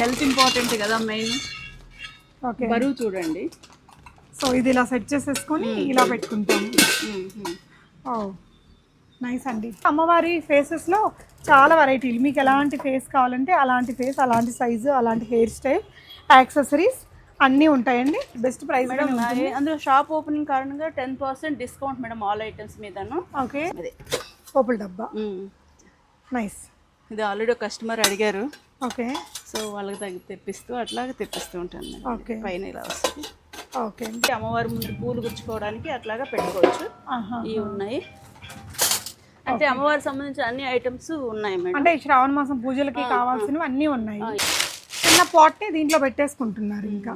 Health important కదా main. Okay. బరువు చూడండి. సో ఇది ఇలా సెట్ చేసేసుకొని ఇలా పెట్టుకుంటాము మ్మ్. ఓ నైస్ అండి. అమ్మవారి ఫేసెస్లో చాలా వెరైటీలు మీకు ఎలాంటి ఫేస్ కావాలంటే అలాంటి ఫేస్ అలాంటి సైజు అలాంటి హెయిర్ స్టైల్ యాక్సెసరీస్ అన్నీ ఉంటాయండి. బెస్ట్ ప్రైస్ మేడం అందులో షాప్ ఓపెనింగ్ కారణంగా ten percent discount madam all items మీదను. ఓకే. అదే. పోపుల డబ్బా. నైస్ ఇది ఆల్రెడీ కస్టమర్ అడిగారు. ఓకే. సో వాళ్ళకి తగ్గి తెప్పిస్తూ అట్లాగే తెప్పిస్తూ ఉంటాను. ఓకే. పైన ఇలా వస్తుంది. ఓకే. అమ్మవారి ముందు పూలు గుచ్చుకోవడానికి అట్లాగా పెట్టుకోవచ్చు. ఇవి ఉన్నాయి. అంటే అమ్మవారికి సంబంధించిన అన్ని ఐటమ్స్ ఉన్నాయి మేడం. అంటే శ్రావణ మాసం పూజలకి కావాల్సినవి అన్నీ ఉన్నాయి. చిన్న పాట్ని దీంట్లో పెట్టేసుకుంటున్నారు ఇంకా.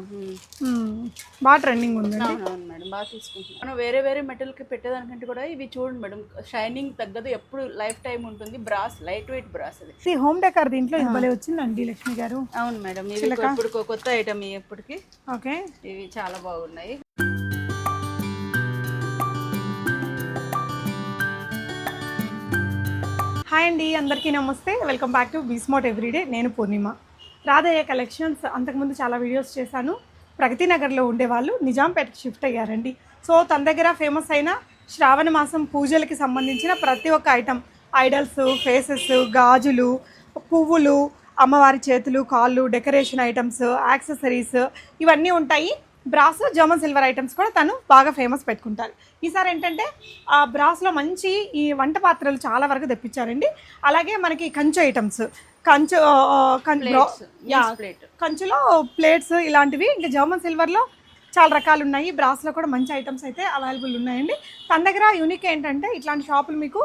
బాగా ట్రెండింగ్ ఉందండి. అవునవును మేడం. బాగా తీసుకుంటున్నాం మనం వేరే వేరే మెటీరియల్కి పెట్టేదానికంటే కూడా ఇవి చూడండి మేడం. షైనింగ్ తగ్గదు ఎప్పుడు లైఫ్ టైం ఉంటుంది. బ్రాస్ లైట్ వెయిట్ బ్రాస్ అది. ఇది హోమ్ డెకర్ దీంట్లో ఇది భలే వచ్చిందండి లక్ష్మి గారు. అవును మేడం. ఇవి ఇప్పుడు కొత్త ఐటమ్ ఎప్పటికి ఓకే. ఇవి చాలా బాగున్నాయి. హాయ్ అండి అందరికీ నమస్తే. వెల్కమ్ బ్యాక్ టు బీస్మోట్ ఎవ్రీడే నేను పూర్ణిమ. రాధయ్య కలెక్షన్స్ అంతకుముందు చాలా వీడియోస్ చేశాను. ప్రగతి నగర్లో ఉండేవాళ్ళు నిజాంపేటకి షిఫ్ట్ అయ్యారండి. సో తన దగ్గర ఫేమస్ అయిన శ్రావణ మాసం పూజలకి సంబంధించిన ప్రతి ఒక్క ఐటెం ఐడల్స్ ఫేసెస్ గాజులు పువ్వులు అమ్మవారి చేతులు కాళ్ళు డెకరేషన్ ఐటమ్స్ యాక్సెసరీస్ ఇవన్నీ ఉంటాయి. బ్రాస్ జర్మన్ సిల్వర్ ఐటమ్స్ కూడా తను బాగా ఫేమస్ పెట్టుకుంటారు. ఈసారి ఏంటంటే ఆ బ్రాస్లో మంచి ఈ వంట పాత్రలు చాలా వరకు తెప్పించారండి. అలాగే మనకి కంచు ఐటమ్స్ కంచు కంచులో ప్లేట్స్ ఇలాంటివి ఇంకా జర్మన్ సిల్వర్లో చాలా రకాలు ఉన్నాయి. బ్రాస్లో కూడా మంచి ఐటమ్స్ అయితే అవైలబుల్ ఉన్నాయండి. తన దగ్గర యూనిక్ ఏంటంటే ఇట్లాంటి షాపులు మీకు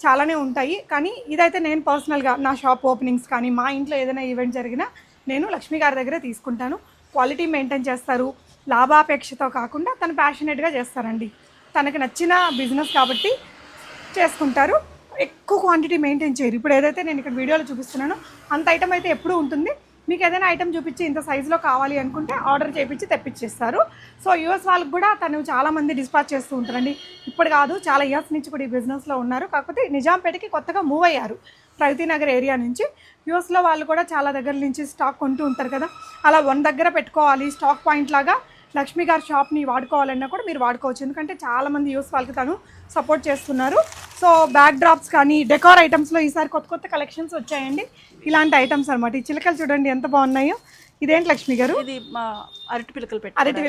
చాలానే ఉంటాయి. కానీ ఇదైతే నేను పర్సనల్గా నా షాప్ ఓపెనింగ్స్ కానీ మా ఇంట్లో ఏదైనా ఈవెంట్ జరిగినా నేను లక్ష్మి గారి దగ్గర తీసుకుంటాను. క్వాలిటీ మెయింటైన్ చేస్తారు. లాభాపేక్షతో కాకుండా తను ప్యాషనెట్గా చేస్తారండి. తనకు నచ్చిన బిజినెస్ కాబట్టి చేసుకుంటారు. ఎక్కువ క్వాంటిటీ మెయింటైన్ చేయరు. ఇప్పుడు ఏదైతే నేను ఇక్కడ వీడియోలో చూపిస్తున్నానో అంత ఐటమ్ అయితే ఎప్పుడూ ఉంటుంది. మీకు ఏదైనా ఐటమ్ చూపించి ఇంత సైజులో కావాలి అనుకుంటే ఆర్డర్ చేయించి తెప్పించేస్తారు. సో యూఎస్ వాళ్ళకి కూడా తను చాలామంది డిస్పాచ్ చేస్తూ ఉంటారండి. ఇప్పుడు కాదు చాలా ఇయర్స్ నుంచి కూడా ఈ బిజినెస్లో ఉన్నారు. కాకపోతే నిజాంపేటకి కొత్తగా మూవ్ అయ్యారు. ప్రగతి నగర్ ఏరియా నుంచి. యూఎస్లో వాళ్ళు కూడా చాలా దగ్గర నుంచి స్టాక్ కొంటూ ఉంటారు కదా. అలా వన్ దగ్గర పెట్టుకోవాలి స్టాక్ పాయింట్ లాగా లక్ష్మి గారి షాప్ని వాడుకోవాలన్నా కూడా మీరు వాడుకోవచ్చు. ఎందుకంటే చాలామంది యూస్ వాళ్ళకి తను సపోర్ట్ చేస్తున్నారు. సో బ్యాక్ డ్రాప్స్ కానీ డెకార్ ఐటమ్స్లో ఈసారి కొత్త కొత్త కలెక్షన్స్ వచ్చాయండి. ఇలాంటి ఐటమ్స్ అనమాట ఈ చిలకలు చూడండి ఎంత బాగున్నాయో. ఇదేంటి లక్ష్మి గారు? ఇది మా అరటి పిలకలు పెట్టి అరటి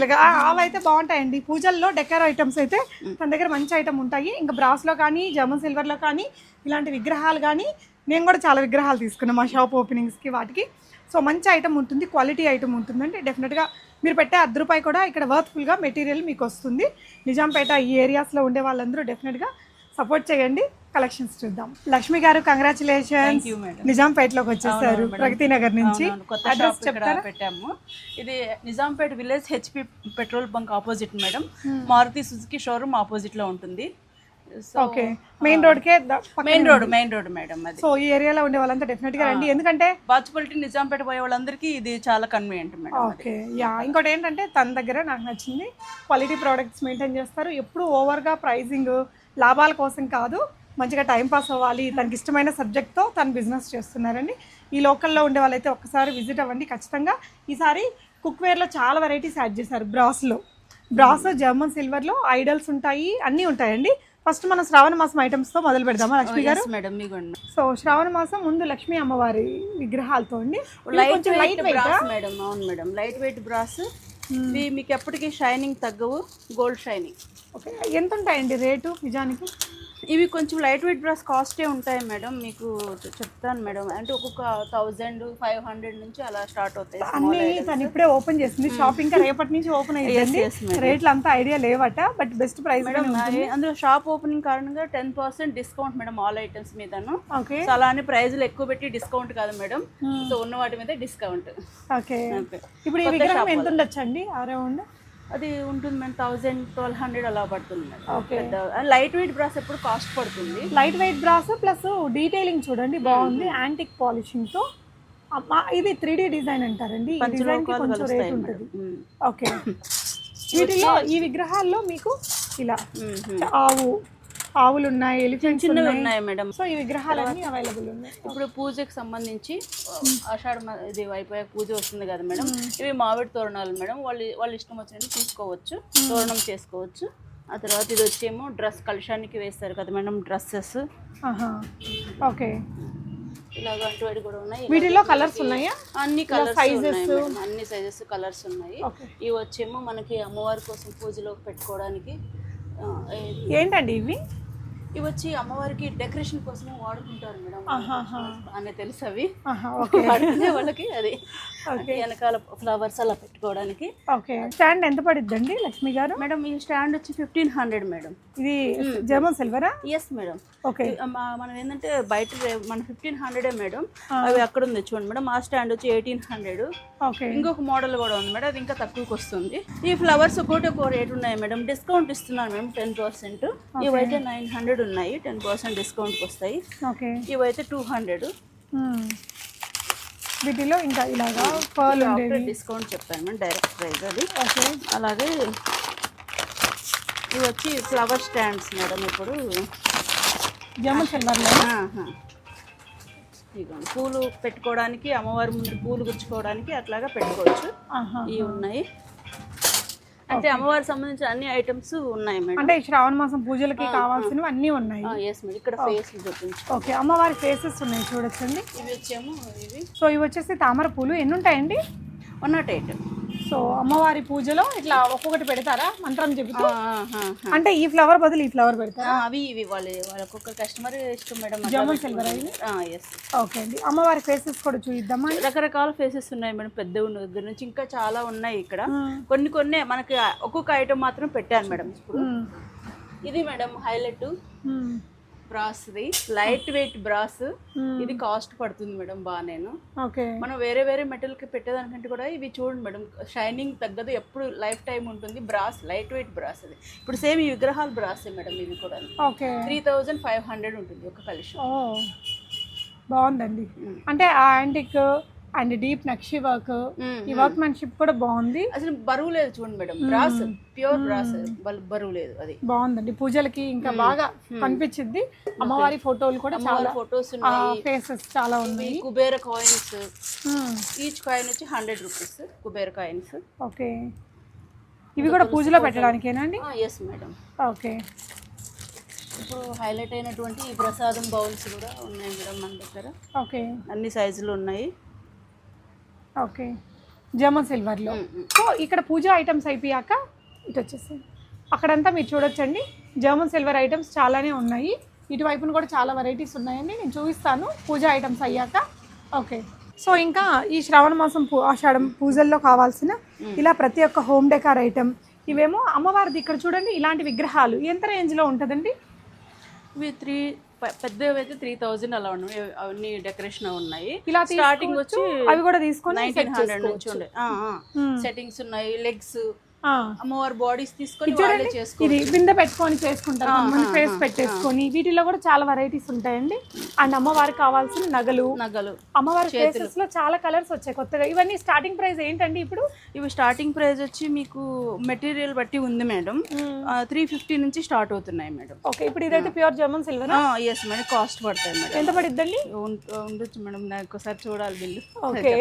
అవి అయితే బాగుంటాయండి. పూజల్లో డెకర్ ఐటమ్స్ అయితే తన దగ్గర మంచి ఐటమ్ ఉంటాయి. ఇంకా బ్రాస్లో కానీ జర్మన్ సిల్వర్లో కానీ ఇలాంటి విగ్రహాలు కానీ నేను కూడా చాలా విగ్రహాలు తీసుకున్నాను మా షాప్ ఓపెనింగ్స్కి వాటికి. సో మంచి ఐటమ్ ఉంటుంది. క్వాలిటీ ఐటమ్ ఉంటుందంటే డెఫినెట్గా మీరు పెట్టే అర్ధ రూపాయి కూడా ఇక్కడ వర్త్ఫుల్గా మెటీరియల్ మీకు వస్తుంది. నిజాంపేట ఈ ఏరియాస్లో ఉండే వాళ్ళందరూ డెఫినెట్గా సపోర్ట్ చేయండి. కలెక్షన్స్ చూద్దాం. లక్ష్మి గారు కంగ్రాచులేషన్స్ madam. నిజాంపేటలోకి వచ్చేసారు. ప్రగతి నగర్ నుంచి. అడ్రస్ చెప్తారా? పెట్టాము. ఇది Nizampet village HP petrol bunk opposite madam Maruti Suzuki showroom ఆపోజిట్లో ఉంటుంది. Okay main రోడ్కే main road main road madam అది. సో ఈ ఏరియాలో ఉండే వాళ్ళంతా డెఫినెట్గా రండి. ఎందుకంటే బాచుపల్లి నిజాంపేట పోయే వాళ్ళందరికీ ఇది చాలా కన్వీనియంట్ మేడం ఓకే యా ఇంకోటి ఏంటంటే తన దగ్గర నాకు నచ్చింది క్వాలిటీ ప్రోడక్ట్స్ మెయింటైన్ చేస్తారు. ఎప్పుడు ఓవర్గా ప్రైజింగ్ లాభాల కోసం కాదు మంచిగా టైం పాస్ అవ్వాలి తనకి ఇష్టమైన సబ్జెక్ట్తో తను బిజినెస్ చేస్తున్నారండి. ఈ లోకల్లో ఉండే వాళ్ళైతే ఒక్కసారి విజిట్ అవ్వండి ఖచ్చితంగా. ఈసారి కుక్వేర్లో చాలా వెరైటీస్ యాడ్ చేశారు బ్రాస్లో బ్రాస్ జర్మన్ సిల్వర్లో ఐడల్స్ ఉంటాయి అన్నీ ఉంటాయండి. ఫస్ట్ మనం శ్రావణ మాసం ఐటమ్స్తో మొదలు పెడదామా లక్ష్మి గారు? మేడం సో శ్రావణ మాసం ముందు లక్ష్మీ అమ్మవారి విగ్రహాలతో అండి. Light weight light weight brass madam అవును మేడం లైట్ వెయిట్ బ్రాస్ ఇవి మీకు ఎప్పటికీ షైనింగ్ తగ్గవు. గోల్డ్ షైనింగ్ ఓకే ఎంత ఉంటాయండి రేటు నిజానికి? ఇవి కొంచెం లైట్ వెయిట్ బ్రష్ కాస్టే ఉంటాయి మేడం మీకు చెప్తాను మేడం. అంటే ఒక్కొక్క థౌజండ్ ఫైవ్ హండ్రెడ్ నుంచి అలా స్టార్ట్ అవుతాయి అన్ని తను ఇప్పుడే ఓపెన్ చేసింది. షాప్ ఇంకా రేపటి నుంచి ఓపెన్ అయ్యింది. రేట్లు అంతా ఐడియా లేవట బట్ బెస్ట్ ప్రైస్ మేడం అదే- అందులో షాప్ ఓపెనింగ్ కారణంగా ten percent discount madam all items మీదను. ఓకే. సో అలా అని ప్రైజులు ఎక్కువ పెట్టి డిస్కౌంట్ కాదు మేడం. సో ఉన్న వాటి మీద డిస్కౌంట్. ఓకే. ఇప్పుడు ఈ విగ్రహం ఎంత ఉండొచ్చు అండి అరౌండ్ అది ఉంటుంది మేడం థౌజండ్ ట్వెల్వ్ హండ్రెడ్ అలా పడుతుంది మేడం లైట్ వెయిట్ బ్రాస్ ఎప్పుడు కాస్ట్ పడుతుంది? Light weight brass plus detailing చూడండి బాగుంది. యాంటిక్ పాలిషింగ్తో. ఇది త్రీ డిజైన్ అంటారండి. ఈ డిజైన్ కొంచెం రేట్ ఉంటుంది. మ్మ్. ఓకే. వీటిలో ఈ విగ్రహాల్లో మీకు ఇలా. ఆవు ఆవులు ఉన్నాయి ఎలిఫెంట్స్ చిన్నవి ఉన్నాయి. ఉన్నాయి మేడం. సో ఈ విగ్రహాలన్నీ అవైలబుల్ ఉన్నాయి. ఇప్పుడు పూజకి సంబంధించి ఆషాఢ ఇది అయిపోయాక పూజ వస్తుంది కదా మేడం. ఇవి మామిడి తోరణాలు మేడం. వాళ్ళు వాళ్ళ ఇష్టం వచ్చినట్టు తీసుకోవచ్చు తోరణం చేసుకోవచ్చు. ఆ తర్వాత ఇది వచ్చేమో డ్రెస్ కలుషానికి వేస్తారు కదా మేడం డ్రెస్సెస్. ఓకే. ఇలాగ అటువంటి కూడా ఉన్నాయి. వీటిలో కలర్స్ ఉన్నాయా? అన్ని కలర్స్ ఉన్నాయి మేడం. అన్ని సైజెస్ కలర్స్ ఉన్నాయి. ఇవి వచ్చేమో మనకి అమ్మవారి కోసం పూజలో పెట్టుకోవడానికి ఏంటండి ఇవి? ఇవి వచ్చి అమ్మవారికి డెకరేషన్ కోసం వాడుకుంటారు మేడం. అనే తెలుసు అవి. వాడుకునే వాళ్ళకి అది. వెనకాల ఫ్లవర్స్ అలా పెట్టుకోవడానికి. ఓకే. స్టాండ్ ఎంత పడిద్దండి లక్ష్మి గారు? మేడం ఈ స్టాండ్ వచ్చి ఫిఫ్టీన్ హండ్రెడ్ మేడం. ఇది జర్మన్ సిల్వరా? Yes madam. ఓకే. మనం ఏంటంటే బయట మన ఫిఫ్టీన్ హండ్రెడే మేడం. అవి అక్కడ ఉంది చూడండి మేడం. ఆ స్టాండ్ వచ్చి ఎయిటీన్ హండ్రెడ్ ఓకే. ఇంకొక మోడల్ కూడా ఉంది మేడం. అది ఇంకా తక్కువకి వస్తుంది. ఈ ఫ్లవర్స్ ఒకటి ఒక రేట్ ఉన్నాయి మేడం. డిస్కౌంట్ ఇస్తున్నాను మేము టెన్ పర్సెంట్ ఇవైతే నైన్ హండ్రెడ్ ఉన్నాయి టెన్ పర్సెంట్ డిస్కౌంట్కి వస్తాయి. ఓకే. ఇవైతే టూ హండ్రెడ్. మ్మ్. వీటిలో ఇంకా ఇలాగా పర్ల్ డిస్కౌంట్ చెప్పాను మేడం డైరెక్ట్ ప్రైస్ అది. ఓకే. అలాగే ఇవి వచ్చి ఫ్లవర్ స్టాండ్స్ మేడం ఇప్పుడు. ఇదిగోండి పూలు పెట్టుకోవడానికి అమ్మవారి ముందు పూలు గుచ్చుకోవడానికి అట్లాగా పెట్టుకోవచ్చు. ఇవి ఉన్నాయి. అంటే అమ్మవారికి సంబంధించిన అన్ని ఐటమ్స్ ఉన్నాయి మేడం. అంటే శ్రావణ మాసం పూజలకి కావాల్సినవి అన్నీ ఉన్నాయి. Yes madam. ఇక్కడ ఫేస్ ఓకే అమ్మవారి ఫేసెస్ ఉన్నాయి చూడొచ్చండి. ఇవి వచ్చేమో ఇవి. సో ఇవి వచ్చేసి తామర పూలు. ఎన్ని ఉంటాయండి వన్ నాట్ ఎయిట్ సో అమ్మవారి పూజలో ఇట్లా ఒక్కొక్కటి పెడతారా? మంత్రం చెబుతూ? అంటే ఈ ఫ్లవర్ బదులు ఈ ఫ్లవర్ పెడతారా? అవి ఇవి వాళ్ళ ఒక్కొక్క కస్టమర్ ఇష్టం మేడం జర్మన్ సిల్వర్ అవి ఓకే అండి. అమ్మవారి ఫేసెస్ కూడా చూద్దామా రకరకాల ఫేసెస్ ఉన్నాయి మేడం పెద్ద ఉన్న దగ్గర నుంచి ఇంకా చాలా ఉన్నాయి ఇక్కడ. కొన్ని కొన్ని మనకి ఒక్కొక్క ఐటమ్ మాత్రం పెట్టాను మేడం ఇప్పుడు. ఇది మేడం హైలైట్. బ్రాస్ది లైట్ వెయిట్ బ్రాస్. మ్మ్. ఇది కాస్ట్ పడుతుంది మేడం బాగా నేను. మనం వేరే వేరే మెటల్కి పెట్టేదానికంటే కూడా ఇవి చూడండి మేడం షైనింగ్ తగ్గదు ఎప్పుడు లైఫ్ టైం ఉంటుంది. బ్రాస్ లైట్ వెయిట్ బ్రాస్ అది. ఇప్పుడు సేమ్ ఈ విగ్రహాలు బ్రాసే మేడం ఇవి కూడా. త్రీ థౌజండ్ ఫైవ్ హండ్రెడ్ ఉంటుంది ఒక కలిసి బాగుందండి. అంటే ఆ యాంటిక్ అండ్ డీప్ నక్షి వర్క్. ఈ వర్క్ మ్యాన్షిప్ కూడా బాగుంది. అసలు బరువు లేదు చూడండి మేడం. Brass pure brass. బరువు లేదు అది. బాగుందండి. పూజలకి ఇంకా బాగా కనిపించింది. అమ్మవారి ఫోటోలు కూడా చాలా ఫొటోస్ ఉన్నాయి. ఫేసెస్ చాలా ఉన్నాయి. కుబేర కాయిన్స్. ఈచ్ కాయిన్ వచ్చి hundred rupees. Kubera coins okay. ఇవి కూడా పూజలో పెట్టడానికేనా అండి? Yes madam okay. ఇప్పుడు హైలైట్ అయినటువంటి ఈ ప్రసాదం బౌల్స్ కూడా ఉన్నాయి మేడం మన దగ్గర. ఓకే. అన్ని సైజులు ఉన్నాయి. ఓకే. జర్మన్ సిల్వర్లో. సో ఇక్కడ పూజ ఐటమ్స్ అయిపోయాక ఇటు వచ్చేసి అక్కడంతా మీరు చూడొచ్చండి. జర్మన్ సిల్వర్ ఐటమ్స్ చాలానే ఉన్నాయి. ఇటువైపున కూడా చాలా వెరైటీస్ ఉన్నాయండి నేను చూపిస్తాను. పూజ ఐటమ్స్ అయ్యాక. ఓకే. సో ఇంకా ఈ శ్రావణ మాసం పూ ఆషాఢం పూజల్లో కావాల్సిన ఇలా ప్రతి ఒక్క హోమ్ డెకార్ ఐటమ్ ఇవేమో అమ్మవారిది ఇక్కడ చూడండి ఇలాంటి విగ్రహాలు. ఎంత రేంజ్లో ఉంటుందండి? ఇవి త్రీ పెద్దవి అయితే త్రీ థౌజండ్ అలా ఉన్నాయి. అవన్నీ డెకరేషన్ ఉన్నాయి. ఇలా స్టార్టింగ్ వచ్చి అవి కూడా తీసుకొని నైన్టీన్ హండ్రెడ్ నుంచి ఉండే. సెట్టింగ్స్ ఉన్నాయి లెగ్స్. అమ్మవారి బాడీస్ తీసుకొని ఇది బిందె పెట్టుకొని చేసుకుంటారు. కొంతమంది ఫేస్ పెట్టేసుకొని. వీటిలో కూడా చాలా వెరైటీస్ ఉంటాయండి. అండ్ అమ్మవారికి కావాల్సిన నగలు. నగలు. అమ్మవారి ఫేసెస్లో చాలా కలర్స్ వచ్చాయి కొత్తగా. ఇవన్నీ స్టార్టింగ్ ప్రైస్ ఏంటండి ఇప్పుడు? ఇవి స్టార్టింగ్ ప్రైస్ వచ్చి మీకు మెటీరియల్ బట్టి ఉంది మేడం. త్రీ ఫిఫ్టీ నుంచి స్టార్ట్ అవుతున్నాయి మేడం. ఓకే ఇప్పుడు ఇదైతే pure German silver yes madam. Cost పడతాయి మేడం. ఎంత పడిద్దండి? ఉండొచ్చు మేడం. నాకు ఒకసారి చూడాలి బిల్లు. ఓకే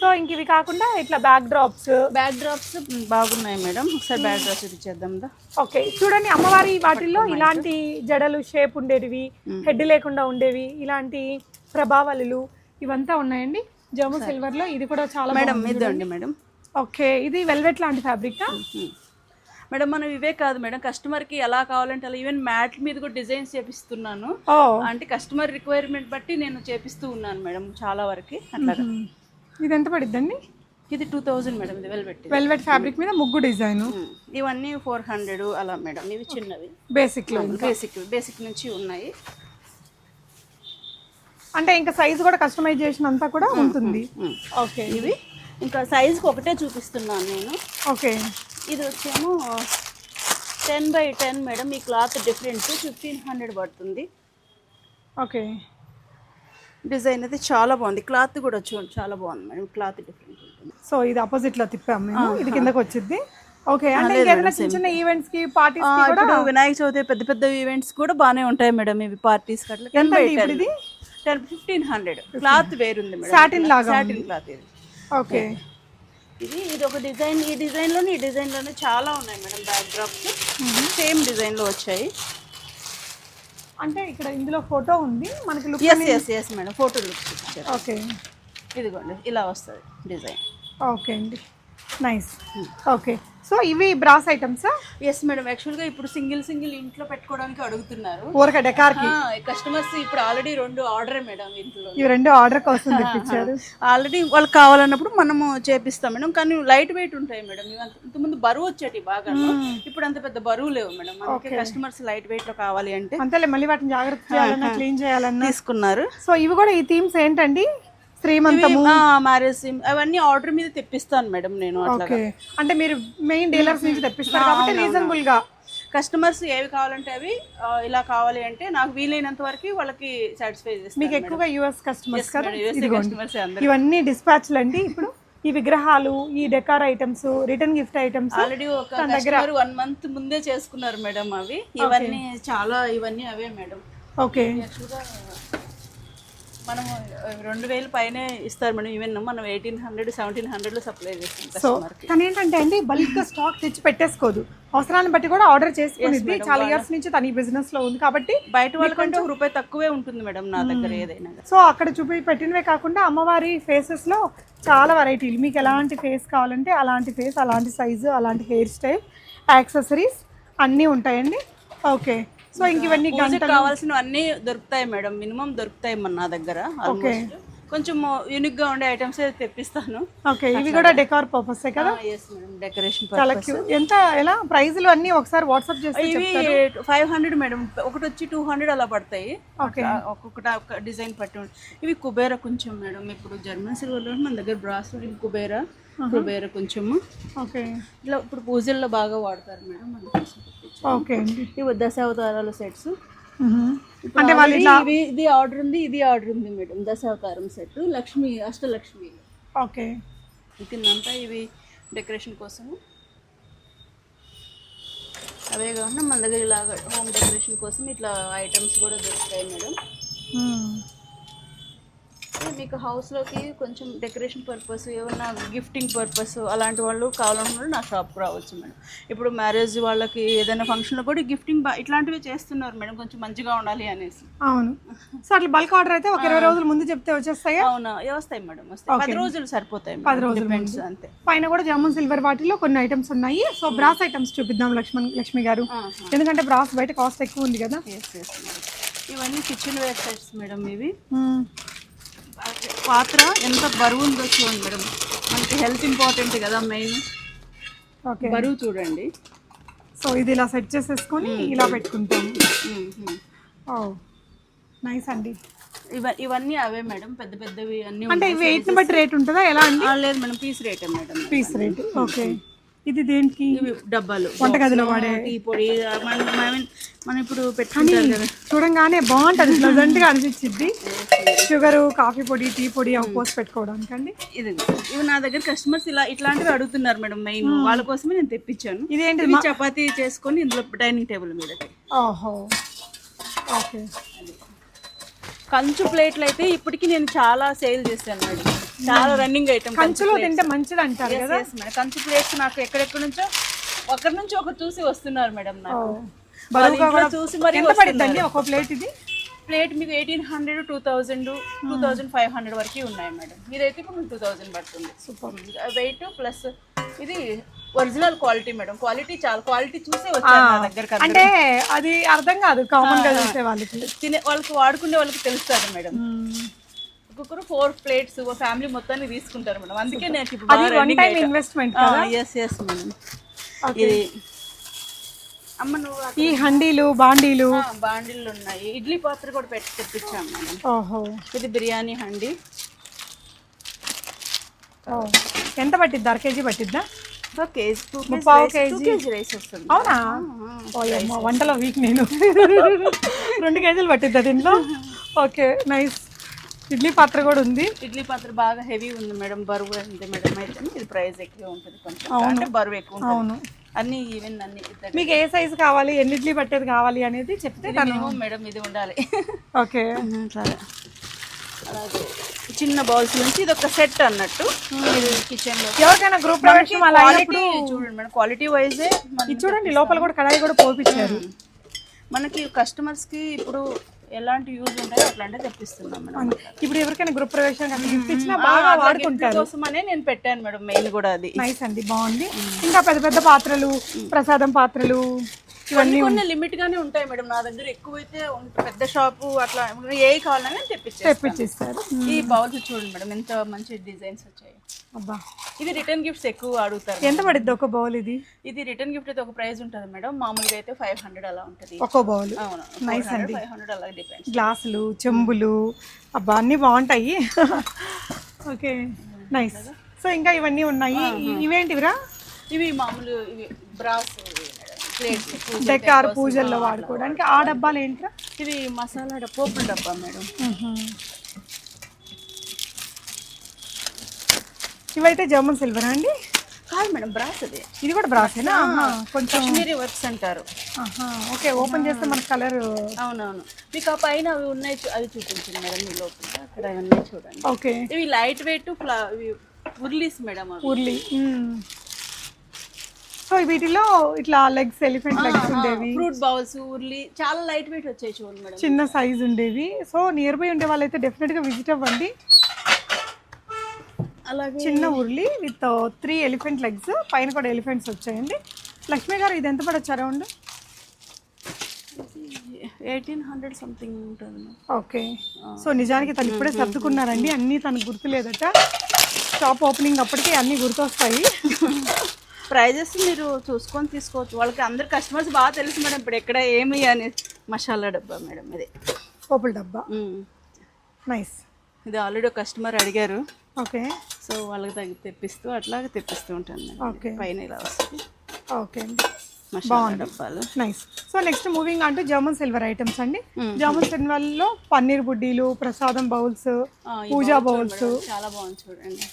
సో ఇంక ఇవి కాకుండా ఇట్లా బ్యాక్ డ్రాప్స్ బ్యాక్ డ్రాప్స్ బాగున్నాయి మేడం. ఒకసారి బ్యాక్ డ్రాప్స్ చూపించేద్దాం ఓకే చూడండి అమ్మవారి వాటిల్లో ఇలాంటి జడలు షేప్ ఉండేటివి హెడ్ లేకుండా ఉండేవి ఇలాంటి ప్రభావాలు ఇవంతా ఉన్నాయండి. జర్మన్ సిల్వర్లో ఇది కూడా చాలా మేడం ఇదండి మేడం. ఓకే ఇది వెల్వెట్ లాంటి ఫ్యాబ్రిక్. మేడం మనం ఇవే కాదు మేడం కస్టమర్కి ఎలా కావాలంటే అలా. ఈవెన్ మ్యాట్ మీద కూడా డిజైన్స్ చేపిస్తున్నాను. అంటే కస్టమర్ రిక్వైర్మెంట్ బట్టి నేను చేపిస్తూ ఉన్నాను మేడం చాలా వరకు అట్లాగా. ఇది ఎంత పడిద్దండి? ఇది టూ థౌజండ్ మేడం ఇది వెల్వెట్ వెల్వెట్ ఫ్యాబ్రిక్ మీద ముగ్గు డిజైన్. ఇవన్నీ ఫోర్ హండ్రెడ్ అలా మేడం ఇవి చిన్నవి. బేసిక్ బేసిక్ బేసిక్ నుంచి ఉన్నాయి. అంటే ఇంకా సైజ్ కూడా కస్టమైజేషన్ అంతా కూడా ఉంటుంది. ఓకే ఇవి. ఇంకా సైజుకి ఒకటే చూపిస్తున్నాను నేను. ఓకే. ఇది వచ్చేమో టెన్ బై టెన్ మేడం ఈ క్లాత్ డిఫరెంట్ ఫిఫ్టీన్ హండ్రెడ్ పడుతుంది. ఓకే. డిజైన్ అయితే చాలా బాగుంది. క్లాత్ కూడా చూడండి చాలా బాగుంది మేడం. క్లాత్ డిఫరెంట్ సో ఇది ఆపోజిట్లో తిప్పాము మేము. ఇది కిందకి వచ్చింది ఓకే. అంటే ఇంకేదైనా చిన్న చిన్న ఈవెంట్స్కి పార్టీస్ ఆ, కి కూడా ఇప్పుడు వినాయక చవితి పెద్ద పెద్ద ఈవెంట్స్ కూడా బాగానే ఉంటాయి మేడం. ఇవి పార్టీస్ అట్లా ఎంత ఇది? టెన్ ఫిఫ్టీన్ హండ్రెడ్ క్లాత్ వేరుంది మేడం. Satin లాగా సాటిన్ క్లాత్ ఇది. ఓకే. ఇది ఇది ఒక డిజైన్. ఈ డిజైన్లోనే ఈ డిజైన్లోనే చాలా ఉన్నాయి మేడం బ్యాక్ డ్రాప్స్ సేమ్ డిజైన్లో వచ్చాయి. అంటే ఇక్కడ ఇందులో ఫోటో ఉంది. మనకి look yes yes yes madam photo ఇచ్చారు ఓకే ఇదిగోండి ఇలా వస్తుంది డిజైన్. ఓకే అండి. నైస్ ఓకే సో ఇవి బ్రాస్ ఐటమ్స్ ఎస్ మేడం యాక్చువల్గా ఇప్పుడు సింగిల్ సింగిల్ ఇంట్లో పెట్టుకోవడానికి అడుగుతున్నారు. ఊరక డెకార్కి కస్టమర్స్ ఇప్పుడు ఆల్రెడీ రెండు ఆర్డర్ మేడం ఇంట్లో. ఇవి రెండు ఆర్డర్ కోసం తెప్పించారు. ఆల్రెడీ వాళ్ళకి కావాలన్నప్పుడు మనము చేపిస్తాం మేడం కానీ లైట్ వెయిట్ ఉంటాయి మేడం ఇంతకుముందు బరువు వచ్చేటి బాగా ఇప్పుడు అంత పెద్ద బరువు లేవు మేడం అందుకే కస్టమర్స్ లైట్ వెయిట్లో కావాలి అంటే అంతేలే మళ్ళీ వాటిని జాగ్రత్త చేయాలన్నా క్లీన్ చేయాలన్నా. తీసుకున్నారు. సో ఇవి కూడా ఈ థీమ్స్ ఏంటండి? శ్రీమంతము. మ్యారేజ్ అవన్నీ ఆర్డర్ మీద తెప్పిస్తాను మేడం నేను అట్లా అంటే మీరు మెయిన్ డీలర్స్ నుంచి తెప్పిస్తారు కాబట్టి రీజనబుల్గా కస్టమర్స్ ఏవి కావాలంటే అవి ఇలా కావాలి అంటే నాకు వీలైనంత వరకు వాళ్ళకి సాటిస్ఫై చేస్తాను మీకు ఎక్కువగా యుఎస్ కస్టమర్స్ కస్టమర్స్ ఇవన్నీ డిస్పాచ్లు అండి. ఇప్పుడు ఈ విగ్రహాలు ఈ decor items return gift items already ఒక కస్టమర్ వన్ మంత్ ముందే చేసుకున్నారు మేడం అవి. ఇవన్నీ చాలా ఇవన్నీ అవే మేడం. ఓకే. మనము రెండు వేలు పైనే ఇస్తారు మేడం. ఈవెన్ మనం ఎయిటీన్ హండ్రెడ్ సెవెంటీన్ హండ్రెడ్లో సప్లై చేస్తాం సో తను ఏంటంటే అండి బల్క్ స్టాక్ తెచ్చి పెట్టేసుకోదు. అవసరాన్ని బట్టి కూడా ఆర్డర్ చేసుకునిద్ది చాలా ఇయర్స్ నుంచి తన ఈ బిజినెస్లో ఉంది కాబట్టి బయట వాళ్ళకంటే ఒక రూపాయి తక్కువే ఉంటుంది మేడం నా దగ్గర ఏదైనా సో అక్కడ చూపి పెట్టినవే కాకుండా అమ్మవారి ఫేసెస్లో చాలా వెరైటీలు మీకు ఎలాంటి ఫేస్ కావాలంటే అలాంటి ఫేస్ అలాంటి సైజు అలాంటి హెయిర్ స్టైల్ యాక్సెసరీస్ అన్నీ ఉంటాయండి. ఓకే సో ఇంక ఇవన్నీ పూజకి కావాల్సినవి అన్నీ దొరుకుతాయి మేడం. మినిమం దొరుకుతాయి మన నా దగ్గర ఆల్మోస్ట్ కొంచెం యూనిక్గా ఉండే ఐటమ్స్ తెప్పిస్తాను. ఓకే ఇవి కూడా డెకార్ పర్పస్ కదా? డెకరేషన్ చాలా ఎంత ఎలా? అన్నీ ఒకసారి వాట్సాప్ చేస్తే ఇవి ఫైవ్ హండ్రెడ్ మేడం. ఒకటి వచ్చి టూ హండ్రెడ్ అలా పడతాయి. ఓకే. ఒక్కొక్కటి ఒక డిజైన్ పట్టి. ఇవి కుబేర కొంచెం మేడం. ఇప్పుడు జర్మన్ సిల్వర్లో మన దగ్గర బ్రాస్ కుబేర కుబేర కొంచెము. ఓకే. ఇట్లా ఇప్పుడు పూజల్లో బాగా వాడతారు మేడం అందుకోసం. ఓకే ఇవి దశావతారాల సెట్స్. అంటే వాళ్ళు ఇవి ఇది ఆర్డర్ ఉంది ఇది ఆర్డర్ ఉంది మేడం దశావతారం సెట్ లక్ష్మి అష్టలక్ష్మి. ఓకే. కిందంతా ఇవి డెకరేషన్ కోసము. అవే కాకుండా మన దగ్గర ఇలాగ హోమ్ డెకరేషన్ కోసం ఇట్లా ఐటమ్స్ కూడా దొరుకుతాయి మేడం. మీకు హౌస్లోకి కొంచెం డెకరేషన్ పర్పస్ ఏమన్నా గిఫ్టింగ్ పర్పస్ అలాంటి వాళ్ళు కావాలనుకుంటే నా షాప్కి రావచ్చు మేడం. ఇప్పుడు మ్యారేజ్ వాళ్ళకి ఏదైనా ఫంక్షన్లో కూడా గిఫ్టింగ్ ఇట్లాంటివి చేస్తున్నారు మేడం కొంచెం మంచిగా ఉండాలి అనేసి. అవును. సో అట్లా బల్క్ ఆర్డర్ అయితే ఒక ఇరవై రోజుల ముందు చెప్తే వచ్చేస్తాయా? అవునా? వస్తాయి మేడం వస్తాయి. పది రోజులు సరిపోతాయి పది రోజుల అంతే. పైన కూడా జామున్ సిల్వర్ వాటిలో కొన్ని ఐటమ్స్ ఉన్నాయి. సో బ్రాస్ ఐటమ్స్ చూపిద్దాం లక్ష్మణ్ లక్ష్మి గారు. ఎందుకంటే బ్రాస్ బయట కాస్ట్ ఎక్కువ ఉంది కదా. ఇవన్నీ కిచెన్ వేర్ సెట్స్ మేడం ఇవి. మ్మ్. పాత్ర ఎంత బరువు ఉందో చూడండి మేడం. మనకి హెల్త్ ఇంపార్టెంట్ కదా మెయిన్. ఓకే. బరువు చూడండి. సో ఇది ఇలా సెట్ చేసేసుకొని ఇలా. ఓ నైస్ అండి. ఇవ ఇవన్నీ అవే మేడం పెద్ద పెద్దవి అన్నీ అంటే ఇవి వెయిట్ని బట్టి రేట్ ఉంటుందా? ఎలా అండి? లేదు madam piece rate madam. Piece rate okay. ఇది దేనికి? డబ్బాలు. వంటగదిలో వాడే. టీ పొడి మన మీన్ ఇప్పుడు పెట్టుకుంటారు కదా. చూడంగానే బాగుంటుంది ప్లెజెంట్గా అనిపించింది షుగరు కాఫీ పొడి టీ పొడి అవి పోసి పెట్టుకోవడానికి అండి. ఇది ఇవి నా దగ్గర కస్టమర్స్ ఇలా ఇట్లాంటివి అడుగుతున్నారు మేడం మెయిన్ వాళ్ళ కోసమే నేను తెప్పించాను. ఇదేంటి చపాతీ చేసుకొని ఇందులో డైనింగ్ టేబుల్ మీదకి. ఓహో. ఓకే. కంచు ప్లేట్లు అయితే ఇప్పటికి నేను చాలా సేల్ చేశాను మేడం. చాలా రన్నింగ్ ఐటమ్ కంచులో తింటే మంచిది అంటారు కదా? కంచు ప్లేట్స్ నాకు ఎక్కడెక్కడ నుంచో ఒకరి నుంచి ఒకరు చూసి వస్తున్నారు మేడం నాకు. చూసి మరి ఎంత పడిద్దండి ఒక ప్లేట్ ఇది? ప్లేట్ మీకు eighteen hundred two thousand two thousand five hundred వరకు ఉన్నాయి మేడం మీరైతే ఇప్పుడు టూ థౌజండ్ పడుతుంది. వెయిట్ ప్లస్ ఇది ఒరిజినల్ క్వాలిటీ మేడం క్వాలిటీ చాలా క్వాలిటీ చూసే వచ్చాను నా దగ్గర అంటే అది అర్థం కాదు కామన్గా చూసే వాళ్ళకి. తినే వాళ్ళకి వాడుకునే వాళ్ళకి తెలుస్తుంది మేడం ఒక్కొక్కరు ఫోర్ ప్లేట్స్ ఫ్యామిలీ మొత్తాన్ని తీసుకుంటారు మేడం. అందుకే నేను ఇప్పుడు అది one time investment yes yes madam ఇది. అమ్మ నువ్వు ఈ హండీలు బాండీలు? బాండిళ్ళు ఉన్నాయి. ఇడ్లీ పాత్ర కూడా పెట్టి తెప్పించాం మేడం. ఓహో. ఇది బిర్యానీ హండి. ఎంత పట్టిద్ది? అర కేజీ పట్టిద్దా? అవునా? వంటలో వీక్ నేను. రెండు కేజీలు పట్టిద్దా దీంట్లో? ఓకే నైస్ ఇడ్లీ పాత్ర కూడా ఉంది. ఇడ్లీ పాత్ర బాగా హెవీ ఉంది మేడం. బరువు ఉంది మేడం అయితే ఇది ప్రైస్ ఎక్కువ ఉంటుంది కొంచెం. అంటే బరువు ఎక్కువ అవును. అన్ని ఈవెన్ అన్ని మీకు ఏ సైజు కావాలి ఎన్ని ఇడ్లీ పట్టేది కావాలి అనేది చెప్తే తను మేడం ఇది ఉండాలి. ఓకే. సరే. అలాగే. చిన్న బౌల్స్ నుంచి ఇది ఒక సెట్ అన్నట్టు కిచెన్లో ఎవరికైనా గ్రూప్ క్వాలిటీ చూడండి మేడం. క్వాలిటీ వైజే ఇది చూడండి లోపల కూడా కడాయి కూడా పోపించారు మనకి కస్టమర్స్కి ఇప్పుడు ఎలాంటి యూజ్ ఉంటాయో అట్లాంటివి తెప్పిస్తున్నాం మేడం. ఇప్పుడు ఎవరికైనా గ్రూప్ ప్రవేశం ఇచ్చినా బాగా వాడుకుంటారు. కోసమనే నేను పెట్టాను మేడం మెయిన్ కూడా అది. నైస్ అండి బాగుంది. ఇంకా పెద్ద పెద్ద పాత్రలు ప్రసాదం పాత్రలు ఇవన్నీ కొన్ని లిమిట్ గానే ఉంటాయి మేడం. నా దగ్గర ఎక్కువైతే పెద్ద షాపు అట్లా ఏ కావాలన్నా తెప్పించేస్తాను తెప్పించిస్తారు ఈ బౌల్స్ చూడండి మేడం ఎంత మంచి డిజైన్స్ వచ్చాయి. అబ్బా. ఇది రిటర్న్ గిఫ్ట్స్ ఎక్కువ అడుగుతారు ఎంత పడిద్ది ఒక బౌల్ ఇది? ఇది రిటర్న్ గిఫ్ట్ అయితే ఒక ప్రైస్ ఉంటుంది మేడం. మామూలుగా అయితే ఫైవ్ హండ్రెడ్ అలా ఉంటుంది. ఒక్కో బౌల్. అవును Nice అండి. ఫైవ్ హండ్రెడ్ అలా డిపెండ్స్. గ్లాసులు చెంబులు. అబ్బా అన్నీ బాగుంటాయి. ఓకే. నైస్ సో ఇంకా ఇవన్నీ ఉన్నాయి. ఇవేంటివిరా? ఇవి మామూలు ఇవి బ్రాస్. డెకార్ పూజల్లో వాడుకోవడానికి ఆ డబ్బాలు ఏంట్రా? ఇవి మసాలా డబ్బా పోపుల డబ్బా మేడం. ఇవైతే జర్మన్ సిల్వర్ అండి? కాదు మేడం బ్రాస్ అది. ఇది కూడా బ్రాసేనా? కొంచెం కాశ్మీరీ వర్క్స్ అంటారు. ఓకే ఓపెన్ చేస్తే మన కలర్ అవునవును. మీకు ఆ పైన అవి ఉన్నాయి అవి చూపించండి మేడం మీ లోపల. అక్కడ అవి ఉన్నాయి చూడండి. ఓకే. ఇవి లైట్ వెయిట్ ఫ్లా ఉర్లీస్ మేడం ఉర్లి సో వీటిలో ఇట్లా లెగ్స్ ఎలిఫెంట్ లెగ్స్ ఉండేవి. ఫ్రూట్ బౌల్స్ ఉర్లీ చాలా లైట్ వెయిట్ వచ్చాయి చూడండి మేడం. చిన్న సైజ్ ఉండేవి. సో నియర్ బై ఉండే వాళ్ళైతే డెఫినెట్గా విజిట్ అవ్వండి. అలాగే చిన్న urli with three elephant legs పైన కూడా ఎలిఫెంట్స్ వచ్చాయండి. లక్ష్మి గారు ఇది ఎంత పడొచ్చు అరౌండ్ ఎయిటీన్ హండ్రెడ్ సంథింగ్ ఉంటుంది ఓకే సో నిజానికి తను ఇప్పుడే సర్దుకున్నారండి. అన్నీ తనకు గుర్తులేదట. షాప్ ఓపెనింగ్ అప్పటికే అన్నీ గుర్తొస్తాయి. ప్రైజెస్ మీరు చూసుకొని తీసుకోవచ్చు. వాళ్ళకి అందరు కస్టమర్స్ బాగా తెలుసు మేడం ఇప్పుడు ఎక్కడ ఏమి అని. మసాలా డబ్బా మేడం ఇది. పోపుల డబ్బా. నైస్ ఇది ఆల్రెడీ కస్టమర్ అడిగారు. ఓకే. సో వాళ్ళకి తగ్గి తెప్పిస్తూ అట్లాగే తెప్పిస్తూ ఉంటాను మేడం. ఓకే. పైన ఇలా వస్తుంది. ఓకే. అండి మసాలా డబ్బాలు. నైస్ సో నెక్స్ట్ మూవింగ్ అంటూ జర్మన్ సిల్వర్ ఐటమ్స్ అండి. జర్మన్ సిల్వర్లో పన్నీర్ బుడ్డీలు ప్రసాదం బౌల్స్ పూజా బౌల్స్. చాలా బాగుంది చూడండి.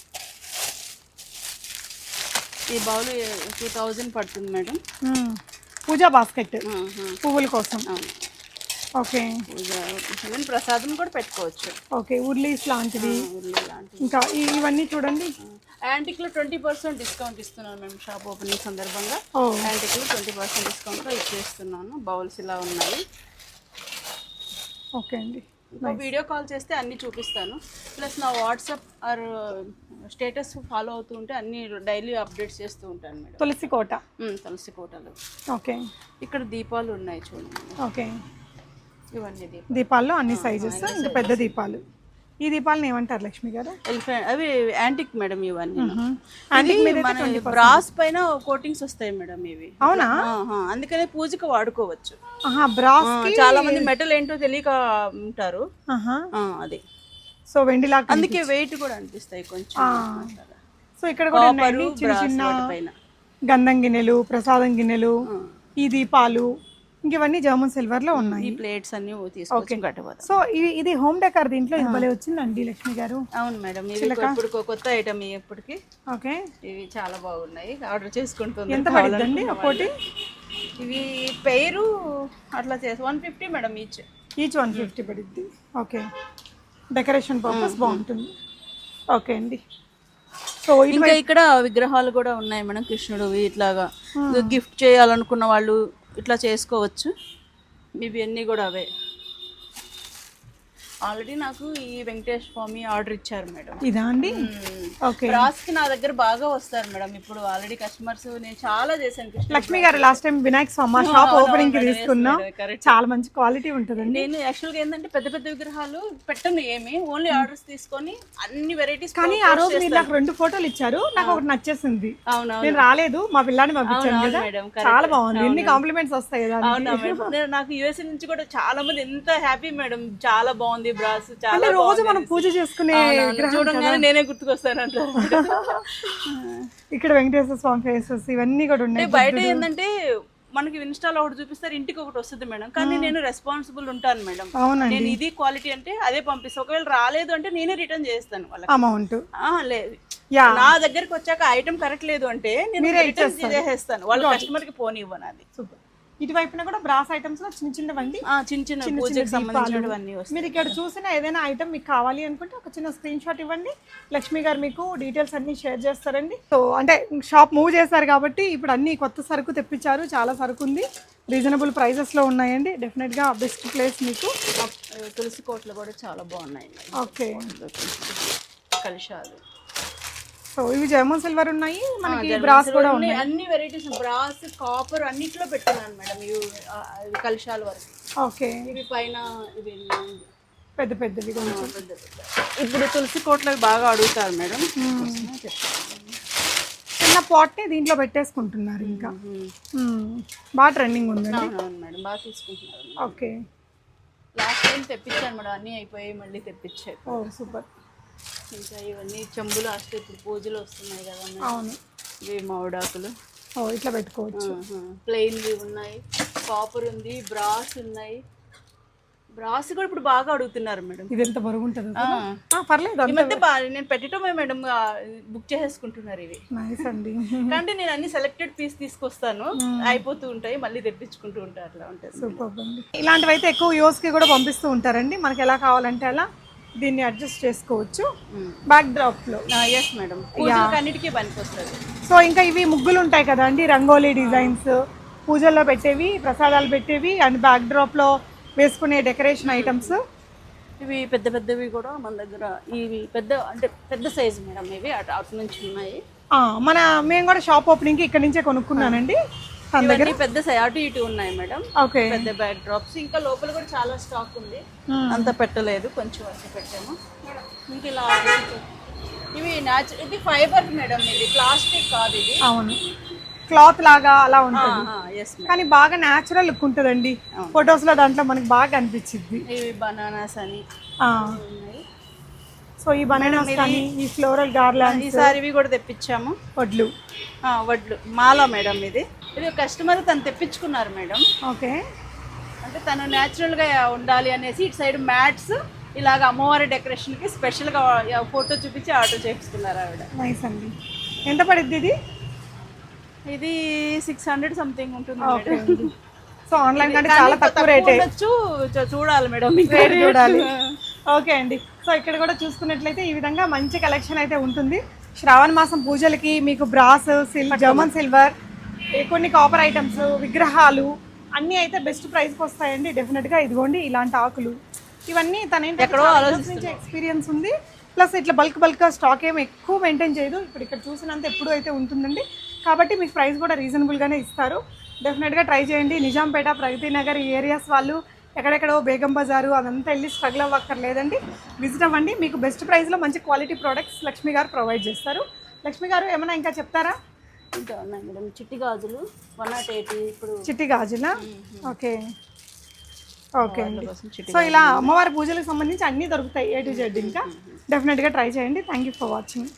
ఈ బౌల్ టూ థౌజండ్ పడుతుంది మేడం. పూజా బాస్కెట్. పువ్వుల కోసం. ఓకే. ప్రసాదం కూడా పెట్టుకోవచ్చు. ఓకే ఉర్లీస్ లాంటివి ఇంకా ఇవన్నీ చూడండి. యాంటిక్లో ట్వంటీ పర్సెంట్ డిస్కౌంట్ ఇస్తున్నాను మేము షాప్ ఓపెనింగ్ సందర్భంగా. ఓ. యాంటిక్లో ట్వంటీ పర్సెంట్ డిస్కౌంట్లో ఇచ్చేస్తున్నాను. బౌల్స్ ఇలా ఉన్నాయి. ఓకే అండి. వీడియో కాల్ చేస్తే అన్ని చూపిస్తాను. ప్లస్ నా వాట్సాప్ ఆర్ స్టేటస్ ఫాలో అవుతూ ఉంటే అన్ని డైలీ అప్డేట్స్ చేస్తూ ఉంటాను మేడం. తులసి కోట. తులసి కోటలు. ఓకే. ఇక్కడ దీపాలు ఉన్నాయి చూడండి. ఓకే. ఇవన్నీ దీపాలు. దీపాల్లో అన్ని సైజెస్ ఇంకా పెద్ద దీపాలు. ఈ దీపాలను ఏమంటారు లక్ష్మి గారు? ఎలిఫెంట్ అవి యాంటిక్ మేడం ఇవన్నీ. బ్రాస్ పైన కోటింగ్స్ వస్తాయి మేడం ఇవి. అవునా? అందుకనే పూజకు వాడుకోవచ్చు. బ్రాస్ చాలా మంది మెటల్ ఏంటో తెలియక ఉంటారు. అది. సో వెండిలా అందుకే వెయిట్ కూడా అనిపిస్తాయి కొంచెం. సో ఇక్కడ కూడా చిన్న చిన్న పైన. గంధం గిన్నెలు ప్రసాదం గిన్నెలు ఈ దీపాలు ఇంక ఇవన్నీ జర్మన్ సిల్వర్లో ఉన్నాయి. ఈ ప్లేట్స్ అన్ని తీసుకొచ్చి కట్టబోదాం. సో ఇది ఇది హోమ్ డెకర్ దీంట్లో ఇది భలే వచ్చిందండి లక్ష్మి గారు. అవును మేడం ఇది ఇప్పుడు కొత్త ఐటమ్ ఇప్పటికి. ఓకే ఇవి చాలా బాగున్నాయి. ఆర్డర్ చేసుకుంటుంది. ఎంత పడుతుందండి ఒక్కోటి ఇవి పేరు అట్లా చేసి one fifty madam each each one fifty పడుద్ది. ఓకే డెకరేషన్ పర్పస్ బాగుంటుంది. ఓకే అండి. సో ఇంకా ఇక్కడ విగ్రహాలు కూడా ఉన్నాయి మేడం కృష్ణుడు ఇట్లాగా. గిఫ్ట్ చేయాలనుకున్న వాళ్ళు ఇట్లా చేసుకోవచ్చు. ఇవి అన్నీ కూడా అవే. ఆల్రెడీ నాకు ఈ వెంకటేష్ స్వామి ఆర్డర్ ఇచ్చారు మేడం. ఇదా అండి? ఓకే. బ్రాస్కి నా దగ్గర బాగా వస్తారు మేడం. ఇప్పుడు ఆల్రెడీ కస్టమర్స్ నేను చాలా చేశాను Krishna Lakshmi garu last time Vinayaka Swamy shop ఓపెనింగ్కి తీసుకున్నాం. చాలా మంచి క్వాలిటీ ఉంటుందండి. నేను యాక్చువల్గా ఏంటంటే పెద్ద పెద్ద విగ్రహాలు పెట్టను ఏమి. ఓన్లీ ఆర్డర్స్ తీసుకొని అన్ని వెరైటీస్ కానీ ఆ రోజు మీరు నాకు రెండు ఫోటోలు ఇచ్చారు. నాకు ఒకటి నచ్చేసింది. నేను రాలేదు మా పిల్లాన్ని పంపించాను కదా. చాలా బాగుంది. ఎన్ని కాంప్లిమెంట్స్ వస్తాయి కదా నాకు యుఎస్ఏ నుంచి కూడా చాలా మంది ఎంత హ్యాపీ మేడం. చాలా బాగుంది. బ్రాస్ చాలా రోజు మనం పూజ చేసుకునే చూడంగానే నేనే గుర్తుకొస్తాను అంటారు. ఇక్కడ వెంకటేశ్వర స్వామి ఫేసెస్ ఇవన్నీ కూడా ఉన్నాయి. బయట ఏంటంటే మనకి ఇన్స్టాలో ఒకటి చూపిస్తారు ఇంటికి ఒకటి వస్తుంది మేడం. కానీ నేను రెస్పాన్సిబుల్ ఉంటాను మేడం. నేను ఇది క్వాలిటీ అంటే అదే పంపిస్తాను ఒకవేళ రాలేదు అంటే నేనే రిటర్న్ చేస్తాను వాళ్ళకి. అమౌంట్ లేదు నా దగ్గరికి వచ్చాక ఐటమ్ కరెక్ట్ లేదు అంటే నేను రిటర్న్ చేసేస్తాను. వాళ్ళ కస్టమర్కి పోనీ ఇవ్వను అది. సూపర్ ఇటువైపున కూడా బ్రాస్ ఐటమ్స్లో చిన్న చిన్నవండి చిన్న చిన్న పూజకి సంబంధించినవన్నీ మీరు ఇక్కడ చూసిన ఏదైనా ఐటమ్ మీకు కావాలి అనుకుంటే ఒక చిన్న స్క్రీన్ షాట్ ఇవ్వండి. లక్ష్మి గారు మీకు డీటెయిల్స్ అన్ని షేర్ చేస్తారండి. సో అంటే షాప్ మూవ్ చేశారు కాబట్టి ఇప్పుడు అన్ని కొత్త సరుకు తెప్పించారు. చాలా సరుకు ఉంది. రీజనబుల్ ప్రైజెస్లో ఉన్నాయండి. డెఫినెట్గా బెస్ట్ ప్లేస్ మీకు. తులసి కోట్లు కూడా చాలా బాగున్నాయి ఓకే కలిశాలు సో ఇవి జర్మన్ సిల్వర్ ఉన్నాయి. మనకి బ్రాస్ కూడా ఉన్నాయి. అన్ని వెరైటీస్ బ్రాస్ కాపర్ అన్నిట్లో పెట్టున్నాను మేడం. ఇవి కలిశాల వరకు. ఓకే. ఇవి పైన ఇవి పెద్ద పెద్దవి కొంచెం. ఇప్పుడు తులసి కోట్లవి బాగా అడుగుతారు మేడం. చిన్న పాట్ని దీంట్లో పెట్టేసుకుంటున్నారు ఇంకా. బాగా ట్రెండింగ్ ఉందండి. అవునవును మేడం బాగా తీసుకుంటున్నారు. ఓకే. లాస్ట్ టైం తెప్పించాను మేడం. అన్నీ అయిపోయి మళ్ళీ తెప్పించారు ఓ సూపర్. ఇంకా ఇవన్నీ చెంబులు వస్తే ఇప్పుడు పూజలు వస్తున్నాయి కదా. అవును. ఇవి మామిడాకులు. ఓ ఇట్లా పెట్టుకోవచ్చు. ప్లెయిన్వి ఉన్నాయి. కాపర్ ఉంది బ్రాస్ ఉన్నాయి. బ్రాస్ కూడా ఇప్పుడు బాగా అడుగుతున్నారు మేడం. ఇది ఎంత బరువు ఉంటుంది పర్లేదు ఈ మధ్య నేను పెట్టడమే మేడం బుక్ చేసేసుకుంటున్నారు ఇవి. నైస్ అండి. కానీ నేను అన్ని సెలెక్టెడ్ పీస్ తీసుకొస్తాను. అయిపోతూ ఉంటాయి మళ్ళీ తెప్పించుకుంటూ ఉంటాయి అట్లా ఉంటుంది. సూపర్ అండి. ఇలాంటివి అయితే ఎక్కువ యూస్కి కూడా పంపిస్తూ ఉంటారండి. మనకి ఎలా కావాలంటే అలా దీన్ని అడ్జస్ట్ చేసుకోవచ్చు. బ్యాక్ డ్రాప్లో ఎస్ మేడం అన్నిటికీ పనికొస్తుంది. సో ఇంకా ఇవి ముగ్గులు ఉంటాయి కదా అండి రంగోలీ డిజైన్స్. పూజల్లో పెట్టేవి ప్రసాదాలు పెట్టేవి అండ్ బ్యాక్ డ్రాప్లో వేసుకునే డెకరేషన్ ఐటమ్స్ ఇవి పెద్ద పెద్దవి కూడా మన దగ్గర ఇవి పెద్ద అంటే పెద్ద సైజు మేడం ఇవి అటు అటు నుంచి ఉన్నాయి. మన మేము కూడా షాప్ ఓపెనింగ్కి ఇక్కడ నుంచే కొనుక్కున్నానండి. ఇవన్నీ పెద్ద అటు ఇటు ఉన్నాయి మేడం. ఓకే. పెద్ద బ్యాక్ డ్రాప్స్ ఇంకా లోపల కూడా చాలా స్టాక్ ఉంది. అంత పెట్టలేదు కొంచెం వరకు పెట్టాము. ఇంకా ఇలా ఇవి న్యాచురల్ ఇది ఫైబర్ మేడం ఇది ప్లాస్టిక్ కాదు ఇది. అవును. క్లాత్ లాగా అలా ఉంటుంది. కానీ బాగా న్యాచురల్ లుక్ ఉంటుందండి. ఫొటోస్లో దాంట్లో మనకి బాగా అనిపించింది ఇవి బనానాస్ అని ఉన్నాయి. సో ఈ బనానాస్ కానీ ఈ ఫ్లోరల్ గార్లాండ్ ఈసారి ఇవి కూడా తెప్పించాము. వడ్లు. వడ్లు. మాల మేడం ఇది. ఇది కస్టమర్ తను తెప్పించుకున్నారు మేడం. ఓకే. అంటే తను న్యాచురల్గా ఉండాలి అనేసి ఇటు సైడ్ మ్యాట్స్ ఇలాగ అమ్మవారి డెకరేషన్కి స్పెషల్గా ఫోటో చూపించి ఆర్డర్ చేపిస్తున్నారు ఆవిడ. నైస్ అండి. ఎంత పడుద్ది ఇది? ఇది సిక్స్ హండ్రెడ్ సంథింగ్ ఉంటుంది సో ఆన్లైన్ కంటే చాలా తక్కువ రేటే. చూడాలి మేడం. చూడాలి. ఓకే అండి. సో ఇక్కడ కూడా చూసుకున్నట్లయితే ఈ విధంగా మంచి కలెక్షన్ అయితే ఉంటుంది. శ్రావణ మాసం పూజలకి మీకు బ్రాస్ సిల్ జర్మన్ సిల్వర్ కొన్ని కాపర్ ఐటమ్స్ విగ్రహాలు అన్నీ అయితే బెస్ట్ ప్రైస్కి వస్తాయండి. డెఫినెట్గా ఇదిగోండి ఇలాంటి ఆకులు. ఇవన్నీ తన ఎక్కడో నుంచి ఎక్స్పీరియన్స్ ఉంది. ప్లస్ ఇట్లా బల్క్ బల్క్గా స్టాక్ ఏమి ఎక్కువ మెయింటైన్ చేయదు. ఇప్పుడు ఇక్కడ చూసినంత ఎప్పుడు అయితే ఉంటుందండి. కాబట్టి మీకు ప్రైస్ కూడా రీజనబుల్గానే ఇస్తారు. డెఫినెట్గా ట్రై చేయండి. నిజాంపేట ప్రగతి నగర్ ఈ ఏరియాస్ వాళ్ళు ఎక్కడెక్కడో బేగం బజారు అదంతా వెళ్ళి స్ట్రగుల్ అవ్వక్కర్లేదండి. విజిట్ అవ్వండి. మీకు బెస్ట్ ప్రైస్లో మంచి క్వాలిటీ ప్రోడక్ట్స్ లక్ష్మి గారు ప్రొవైడ్ చేస్తారు. లక్ష్మి గారు ఏమైనా ఇంకా చెప్తారా? ఇంకా ఉన్నాయి మేడం. చిట్టి గాజులు వన్ నాట్ ఎయిటీ ఇప్పుడు చిట్టి గాజులా? ఓకే. ఓకే అండి. సో ఇలా అమ్మవారి పూజలకు సంబంధించి అన్నీ దొరుకుతాయి ఏ టు జెడ్ ఇంకా. డెఫినెట్గా ట్రై చేయండి. Thank you for watching